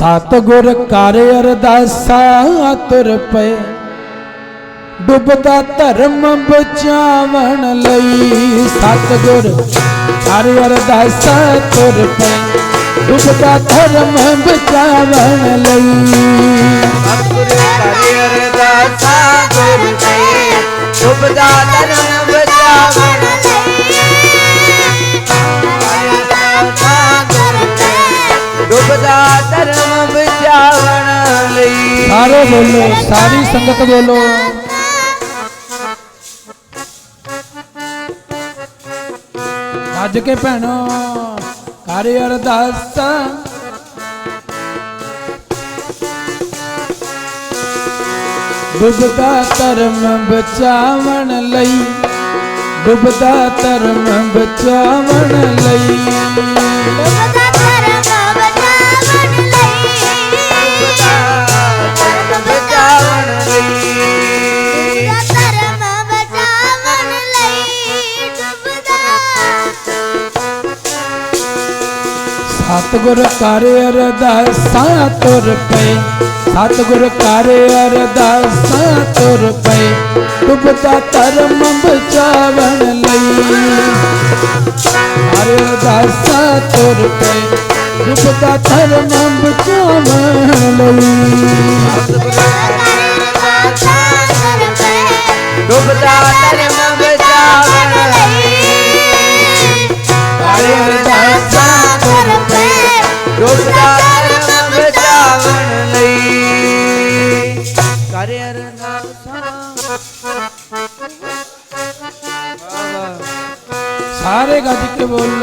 तात गुर कार्य अरदासा तुर पे। डुबदा धर्म बचावन लई। सत गुर कार्य अरदासा तुर पे। डुबदा धर्म बचावन लई। डुबदा धर्म लई। डुबदा धर्म सारे बोलो सारी संगत बोलो। आज के भैनों कार्य अरदास। डुबदा धर्म बचावन लई डुबदा धर्म बचावन लई। ਸਤਿਗੁਰ ਕਰ ਅਰਦਾਸਾਂ ਤੁਰ ਪਏ ਸਤਿਗੁਰ ਕਰ ਅਰਦਾਸਾਂ ਤੁਰ ਪਏ ਡੁੱਬਦਾ ਧਰਮ ਬਚਾਵਣ ਲਈ ਕਰ ਅਰਦਾਸਾਂ ਤੁਰ ਪਏ ਡੁੱਬਦਾ ਧਰਮ ਬਚਾਵਣ ਲਈ ਡੁੱਬਦਾ মায়ের নাম সারে গাজিকে বলল